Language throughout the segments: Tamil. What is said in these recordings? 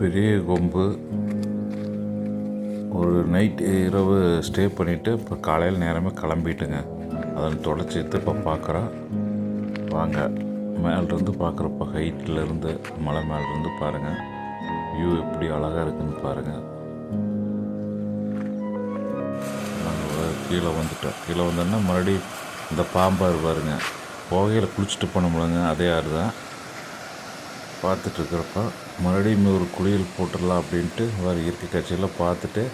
பெரிய கொம்பு. ஒரு நைட் இரவு ஸ்டே பண்ணிவிட்டு இப்போ காலையில் நேரமே கிளம்பிட்டுங்க. அதை தொலைச்சிட்டு இப்போ பார்க்குறோம் வாங்க. மேலேருந்து பார்க்குறப்ப ஹைட்டில் இருந்து மலை மேலேருந்து பாருங்கள் வியூ எப்படி அழகாக இருக்குன்னு பாருங்கள் நாங்கள் கீழே வந்துட்டோம். கீழே வந்தோன்னா மறுபடியும் இந்த பாம்பார் பாருங்க. போகையில் குளிச்சுட்டு போனோம்லங்க அதே ஆறு தான் பார்த்துட்டு இருக்கிறப்ப மறுபடியும் ஒரு குளியல் போட்டுடலாம் அப்படின்ட்டு வேறு இயற்கை காட்சியெல்லாம் பார்த்துட்டு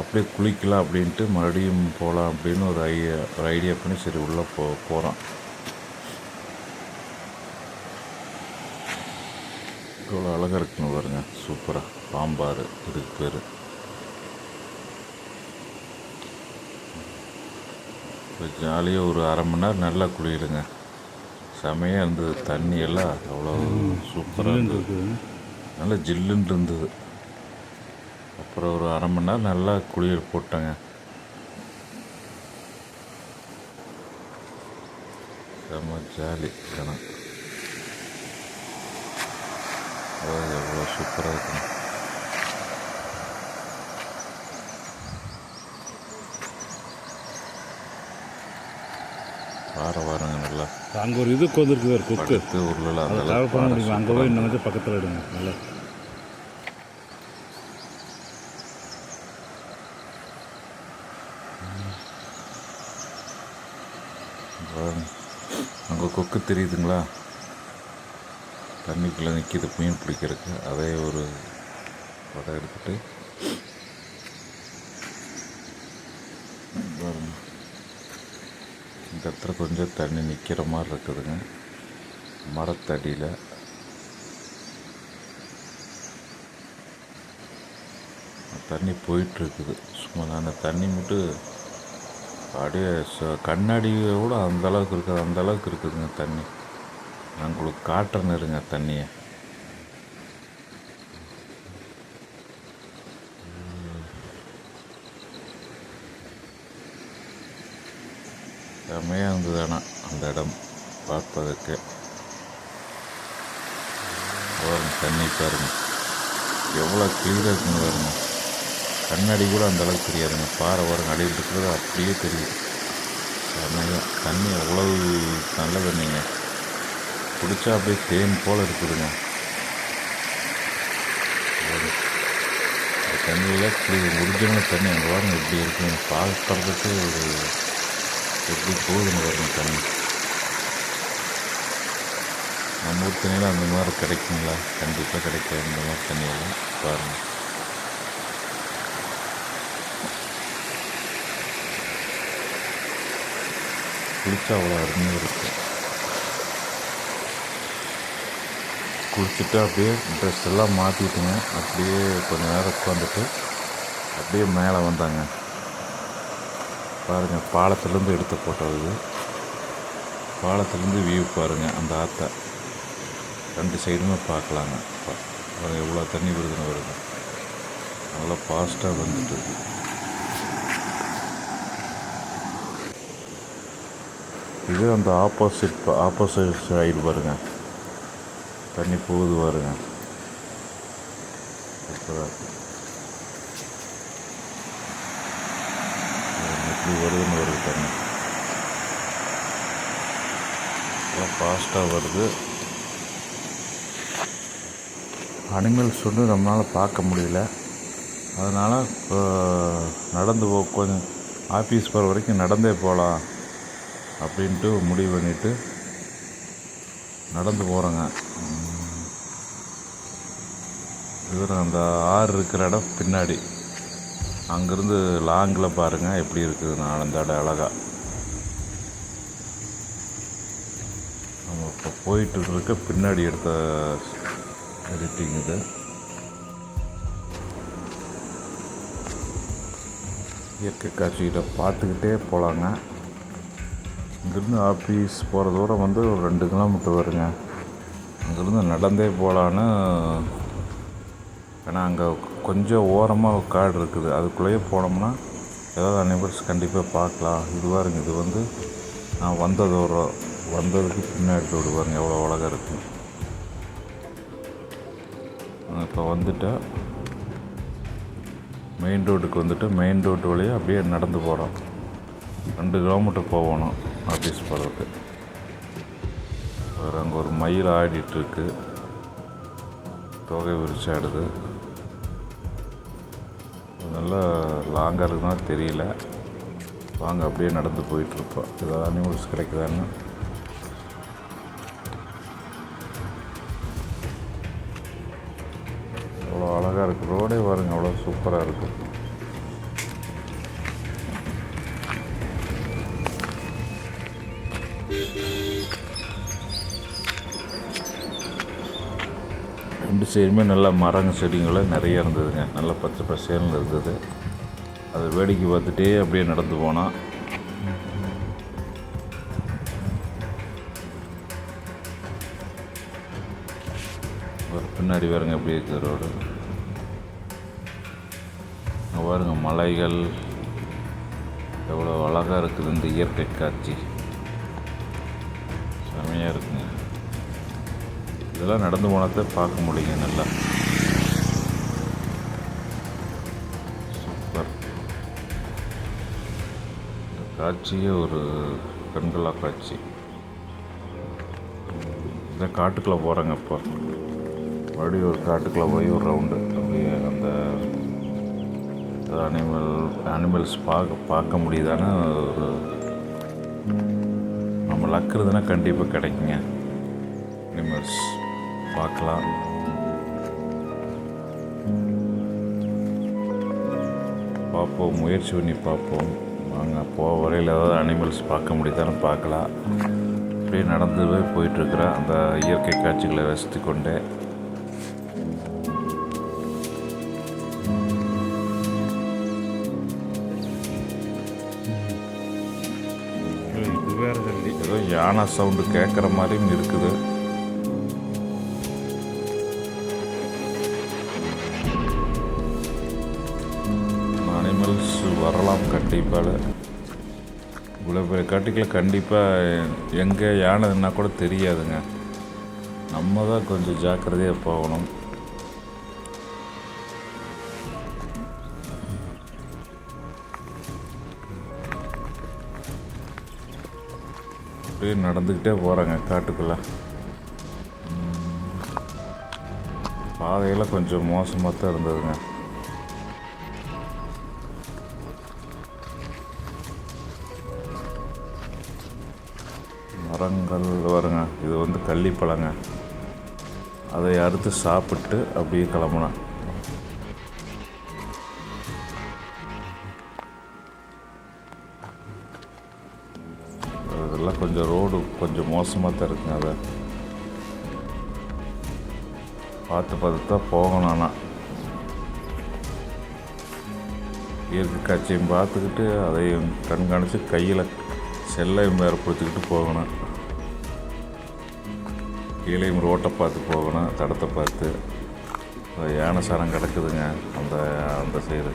அப்படியே குளிக்கலாம் அப்படின்ட்டு மறுபடியும் போகலாம் அப்படின்னு ஒரு ஐடியா ஒரு ஐடியா பண்ணி சரி உள்ளே போ போகிறோம். இவ்வளோ அழகாக இருக்குன்னு பாருங்க. சூப்பராக பாம்பாறு இதுக்கு பேர். இப்போ ஜாலியாக ஒரு அரை மணி நேரம் நல்லா குளியலுங்க. செமையாக இருந்தது. தண்ணி எல்லாம் அவ்வளோ சூப்பராக இருந்தது. நல்லா ஜில்லுன்னு இருந்தது. அப்புறம் ஒரு அரை மணி நேரம் நல்லா குளியல் போட்டேங்க. செம்ம ஜாலி அதாவது எவ்வளோ சூப்பராக இருக்குங்க. வார வாரங்க நல்லா. அங்கே ஒரு இது உட்காந்துருக்கு ஒரு கொக்கு. ஊரில் அதை பண்ண முடியுமா? அங்கே போய் இன்னும் கொஞ்சம் பக்கத்தில் எடுங்க நல்லா. அங்கே கொக்கு தெரியுதுங்களா? தண்ணிக்குள்ளே நிற்கிது மீன் பிடிக்கிறதுக்கு. அதே ஒரு படம் எடுத்துட்டு பாருங்க. இந்த இடத்துல கொஞ்சம் தண்ணி நிற்கிற மாதிரி இருக்குதுங்க. மரத்தடியில். தண்ணி போயிட்டுருக்குது. சும்மா அந்த தண்ணி மட்டும் அப்படியே ச- கண்ணாடியை விட இருக்குது அந்த அளவுக்கு இருக்குதுங்க தண்ணி. நான் உங்களுக்கு காட்டுறேன்னு இருங்க தண்ணியை. செம்மையாக இருந்தது ஆனால் அந்த இடம் பார்ப்பதற்கு. பாருங்க தண்ணி பாருங்க. எவ்வளோ கிளியராக இருக்குன்னு பாருங்க. கண்ணாடி கூட அந்த அளவுக்கு தெரியாதுங்க. பாறை வரும் அடியில் இருக்கிறது அப்படியே தெரியுது. செம்மையாக தண்ணி அவ்வளவு நல்ல தண்ணிங்க. பிடிச்சா அப்படியே தேன் போல் இருக்குதுங்க. தண்ணியில் குடி ஒரிஜினல் தண்ணி அங்கே பாருங்க எப்படி இருக்குங்க பார்க்கறதுக்கு ஒரு எப்படி போகுதுன்னு பாருங்க தண்ணி நம்ம ஊர் தண்ணியில் அந்த மாதிரி கிடைக்குங்களா கண்டிப்பாக கிடைக்காது. இந்த மாதிரி தண்ணியெல்லாம் பாருங்கள் குளிச்சா அவ்வளோ அருமையாக இருக்கும். குளிச்சுட்டு அப்படியே ட்ரெஸ் எல்லாம் மாற்றிட்டுங்க அப்படியே கொஞ்ச நேரம் உட்காந்துட்டு அப்படியே மேலே வந்தாங்க. பாருங்கள் பாலத்துலேருந்து எடுத்த ஃபோட்டோ இது. பாலத்துலேருந்து வியூ பாருங்கள் அந்த ஆற்றை ரெண்டு சைடுமே பார்க்கலாங்க. எவ்வளோ தண்ணி விருதுன்னு வருது நல்லா ஃபாஸ்ட்டாக வந்துட்டு இருக்கு. இது அந்த ஆப்போசிட் ஆப்போசிட் சைடு பாருங்க. தண்ணி போகுது பாருங்க. சூப்பராக பாருங்க, எப்படி வருதுன்னு வருது தண்ணி நல்லா ஃபாஸ்ட்டாக வருது. அனிமல்ஸ் வந்து நம்மளால் பார்க்க முடியல. அதனால் இப்போ நடந்து போ கொஞ்சம் ஆஃபீஸ் போகிற வரைக்கும் நடந்தே போகலாம் அப்படின்ட்டு முடிவு பண்ணிட்டு நடந்து போகிறோங்க இது அந்த ஆறு இருக்கிற இடம் பின்னாடி. அங்கேருந்து லாங்கில் பாருங்கள் எப்படி இருக்குது நான் அந்த இடம் அழகா. நம்ம இப்போ போயிட்டு இருக்க பின்னாடி எடுத்த எடிட்டிங் இது. இயற்கை காட்சிகிட்ட பார்த்துக்கிட்டே போகலாங்க இங்கேருந்து ஆஃபீஸ் போகிற தூரம் வந்து ஒரு ரெண்டு கிலோமீட்டர் வருங்க. அங்கேருந்து நடந்தே போகலான்னு ஏன்னா அங்கே கொஞ்சம் ஓரமாக காடு இருக்குது. அதுக்குள்ளேயே போனோம்னா ஏதாவது அனிமல்ஸ் கண்டிப்பாக பார்க்கலாம். இதுவாருங்க இது வந்து நான் வந்த தூரம் வந்ததுக்கு பின்னாடி ரோடு எவ்வளோ அழகாக இருக்குது இப்போ வந்துட்டால் மெயின் ரோட்டுக்கு வந்துட்டு மெயின் ரோட்டு வழியாக அப்படியே நடந்து போகிறோம் ரெண்டு கிலோமீட்டர் போகணும் ஆஃபீஸ் போகிறதுக்கு வேறு அங்கே ஒரு மயில் ஆடிட்டுருக்கு தொகை விரிச்சாடுது நல்லா லாங்காக இருக்குதுன்னா தெரியல. வாங்க அப்படியே நடந்து போயிட்டுருப்போம். ஏதாவது அனிமல்ஸ் கிடைக்குதான்னு. அவ்வளோ அழகாக இருக்குது ரோடே பாருங்கள் அவ்வளோ சூப்பராக இருக்கும். சைடுமே நல்லா மரங்க செடிங்களும் நிறைய இருந்ததுங்க. நல்லா பச்சை பசேல்னு இருந்தது. அதை வேடிக்கை பார்த்துட்டே அப்படியே நடந்து போனால் ஒரு பின்னாடி பாருங்க அப்படியே இருக்குது ரோடு. பாருங்க மலைகள். எவ்வளோ அழகாக இருக்குது இந்த இயற்கை காட்சி. செமையாக இருக்குங்க. இதெல்லாம் நடந்து போனதை பார்க்க முடியுங்க நல்லா. சூப்பர். இந்த காட்சியே ஒரு கண்கொள்ளா காட்சி. இந்த காட்டுக்குள்ளே போகிறேங்க இப்போ. மறுபடியும் ஒரு காட்டுக்குள்ளே போய் ஒரு ரவுண்டு. அப்படியே அந்த அனிமல் அனிமல்ஸ் பார்க்க பார்க்க முடியுதானே? ஒரு நம்ம லக்குறதுன்னா கண்டிப்பாக கிடைக்குங்க. அனிமல்ஸ். பார்க்கலாம். பார்ப்போம் முயற்சி பண்ணி பார்ப்போம். வாங்க போக வரையில் ஏதாவது அனிமல்ஸ் பார்க்க முடியுதான்னு பார்க்கலாம். அப்படியே நடந்து போய் போயிட்டுருக்குறேன் அந்த இயற்கை காட்சிகளை ரசித்து கொண்டே. ஏதோ யானை சவுண்டு கேட்குற மாதிரியும் இருக்குது. கண்டிப்பாக. இவ்வளோ பெரிய காட்டுக்களை கண்டிப்பாக எங்கே யானைன்னா கூட தெரியாதுங்க. நம்ம தான் கொஞ்சம் ஜாக்கிரதையாக போகணும். அப்படியே நடந்துக்கிட்டே போகிறேங்க காட்டுக்குள்ளே. பாதையெல்லாம் கொஞ்சம் மோசமாக தான் இருந்ததுங்க. பழங்கள் வருங்க இது வந்து கள்ளிப்பழங்க. அதை அறுத்து சாப்பிட்டு அப்படியே கிளம்புனேன் அதெல்லாம் கொஞ்சம் ரோடு கொஞ்சம் மோசமாக தான் இருக்குங்க அதை. பார்த்து பார்த்து தான் போகணும் ஆனால் இயற்கை காட்சியும் பார்த்துக்கிட்டு அதையும் கண்காணித்து கையில் செல்லையும் வேறு பிடிச்சிக்கிட்டு போகணும். கீழேயும் ரோட்டை பார்த்து போகணும் தடத்தை பார்த்து. யானை சரம் கிடக்குதுங்க அந்த அந்த சைடு.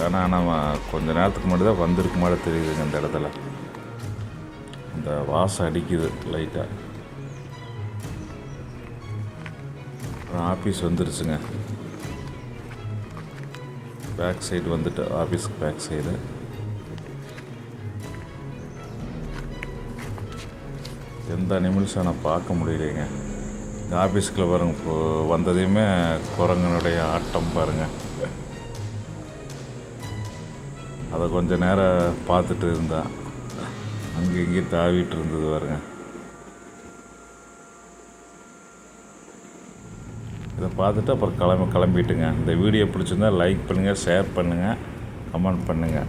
ஏன்னா நம்ம கொஞ்ச நேரத்துக்கு முன்னாடி தான் வந்திருக்கு மாதிரி தெரியுதுங்க இந்த இடத்துல. இந்த வாசம் அடிக்குது லைட்டாக ஆஃபீஸ் வந்துருச்சுங்க. பேக் சைடு வந்துட்டு ஆஃபீஸ்க்கு பேக் சைடு எந்த அனிமல்ஸும் நான் பார்க்க முடியலைங்க. இந்த ஆஃபீஸ்க்குள்ள பாருங்க இப்போ வந்ததையுமே குரங்கனுடைய ஆட்டம் பாருங்கள் அதை கொஞ்சம் நேரம் பார்த்துட்டு இருந்தேன் அங்கே இங்கேயும் தாவிட்டு இருந்தது பாருங்க. இதை பார்த்துட்டு அப்புறம் கிளம்பி கிளம்பிட்டுங்க. இந்த வீடியோ பிடிச்சிருந்தா லைக் பண்ணுங்கள் ஷேர் பண்ணுங்கள் கமெண்ட் பண்ணுங்கள்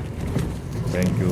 தேங்க்யூ